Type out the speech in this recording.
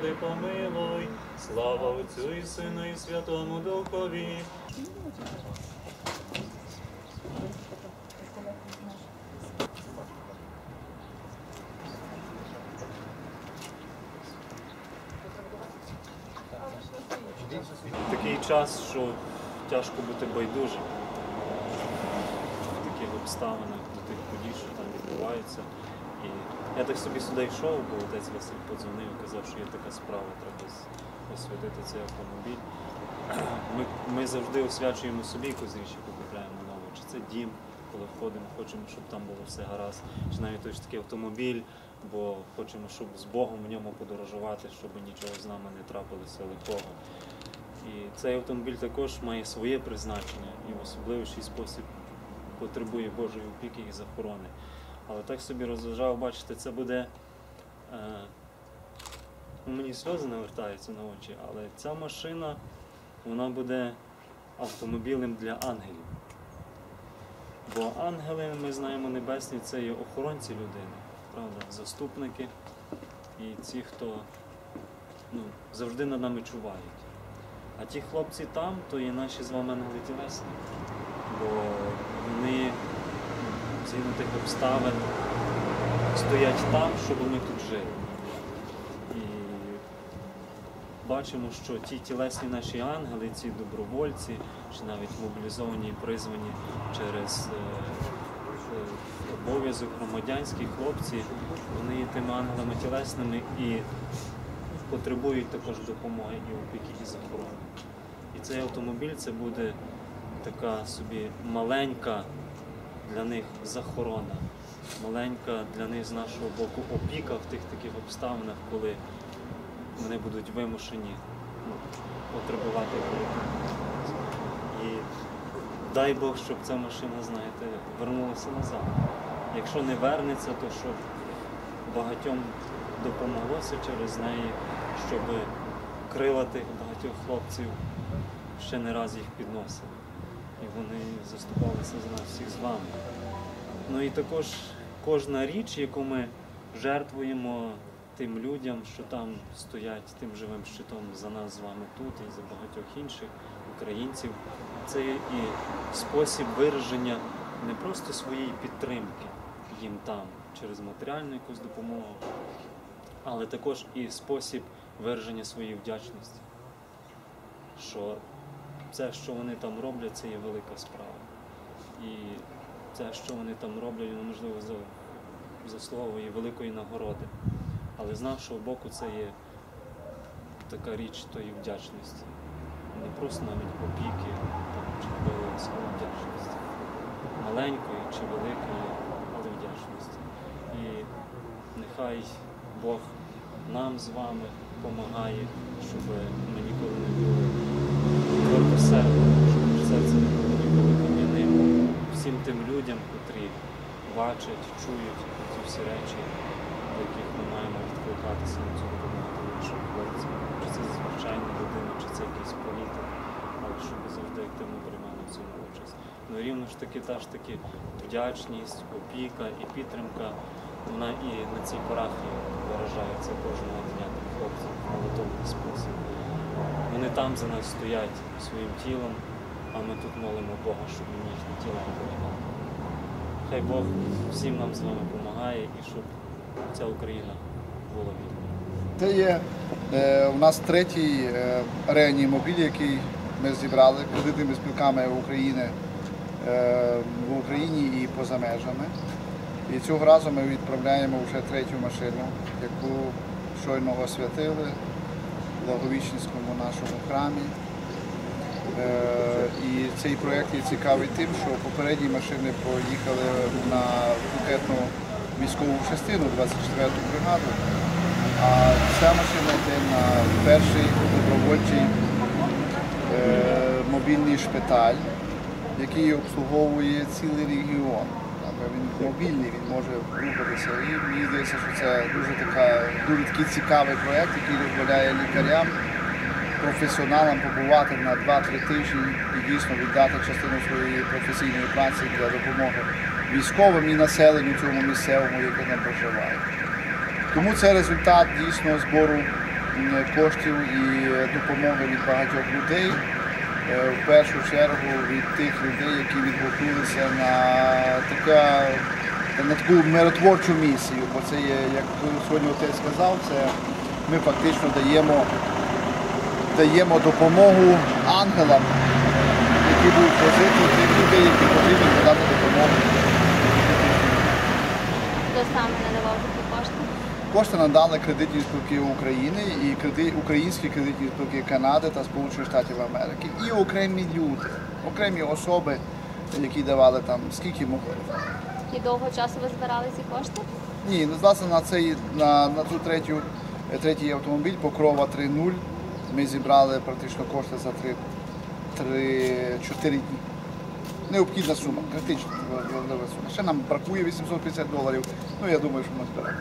Господи, помилуй, слава Отцю і Сину, і Святому Духові. Такий час, що тяжко бути байдужим в таких обставинах, до тих подій, що там відбуваються. І я так собі сюди йшов, бо отець Василь подзвонив і казав, що є така справа, треба освятити цей автомобіль. Ми, ми завжди освячуємо собі якусь річ, яку купляємо нову. Чи це дім, коли входимо, хочемо, щоб там було все гаразд, чи навіть той такий автомобіль, бо хочемо, щоб з Богом в ньому подорожувати, щоб нічого з нами не трапилося лихого. І цей автомобіль також має своє призначення і в особливіший спосіб потребує Божої опіки і захорони. Але так собі розважав, бачите, це буде. Е, ну, мені сльози навертаються на очі, але ця машина вона буде автомобілем для ангелів. Бо ангели, ми знаємо, небесні це є охоронці людини, правда, заступники і ті, хто ну, завжди над нами чувають. А ті хлопці там, то є наші з вами ангели тілесні. Бо вони згідно тих обставин стоять там, щоб ми тут жили. І бачимо, що ті тілесні наші ангели, ці добровольці, чи навіть мобілізовані і призвані через е, е, обов'язок громадянські хлопці, вони є тими ангелами тілесними і потребують також допомоги і опіки, і захорони. І цей автомобіль це буде така собі маленька для них захорона, маленька для них з нашого боку опіка в тих таких обставинах, коли вони будуть вимушені ну, потребувати допомоги. І дай Бог, щоб ця машина, знаєте, вернулася назад. Якщо не вернеться, то щоб багатьом допомоглося через неї, щоб крила тих багатьох хлопців ще не раз їх підносили. І вони заступалися за нас всіх з вами. Ну і також кожна річ, яку ми жертвуємо тим людям, що там стоять тим живим щитом за нас з вами тут і за багатьох інших українців, це і спосіб вираження не просто своєї підтримки їм там через матеріальну якусь допомогу, але також і спосіб вираження своєї вдячності. Що це, що вони там роблять, це є велика справа. І це, що вони там роблять, можливо заслуговує великої нагороди. Але з нашого боку це є така річ тої вдячності. Не просто навіть опіки там, чи але вдячності. Маленької чи великої, але вдячності. І нехай Бог нам з вами допомагає, щоб ми ніколи не були твердосердними, щоб наше серце ніколи кам'яним. Всім тим людям, котрі бачать, чують ці всі речі, до яких ми маємо відкликатися на цю допомогу нашим хлопцям. Чи це звичайна людина, чи це якийсь політик, але щоб завжди активно приймали в цьому участь. Ну рівно ж таки та ж таки вдячність, опіка і підтримка, вона і на цій парафії виражається кожного дня хлопців в молитовний спосіб. Вони там за нас стоять своїм тілом, а ми тут молимо Бога, щоб він їхні тіла оберігав. Хай Бог всім нам з вами допомагає і щоб ця Україна була вільна. Це є е, у нас третій е, реанімобіль, який ми зібрали кредитними спілками України е, в Україні і поза межами. І цього разу ми відправляємо вже третю машину, яку щойно освятили Благовіщенському нашому храмі. Е, І цей проєкт є цікавий тим, що попередні машини поїхали на букетну військову частину 24-ту бригаду. А ця машина йде на перший добровольчий е, мобільний шпиталь, який обслуговує цілий регіон. Він мобільний, він може рухатися. І мені здається, що це дуже така дуже такий цікавий проєкт, який дозволяє лікарям, професіоналам побувати на 2-3 тижні і дійсно віддати частину своєї професійної праці для допомоги військовим і населенню цьому місцевому, яке там проживає. Тому це результат дійсно збору коштів і допомоги від багатьох людей. Е, В першу чергу від тих людей, які відгукнулися на така на таку миротворчу місію. Бо це є, як сьогодні отець сказав, це ми фактично даємо, даємо допомогу ангелам, які будуть возити тих людей, які потрібно надати допомогу. Хто саме надавав такі кошти? Кошти надали кредитні спілки України і креди- українські кредитні спілки Канади та Сполучених Штатів Америки. І окремі люди, окремі особи, які давали там скільки могли. І довго часу ви збирали ці кошти? Ні, ну, власне на цей на, на цю третю третій автомобіль Покрова 3.0 ми зібрали практично кошти за 3-4 дні. Необхідна сума, критична сума. Ще нам бракує 850 доларів. Ну я думаю, що ми зберемо.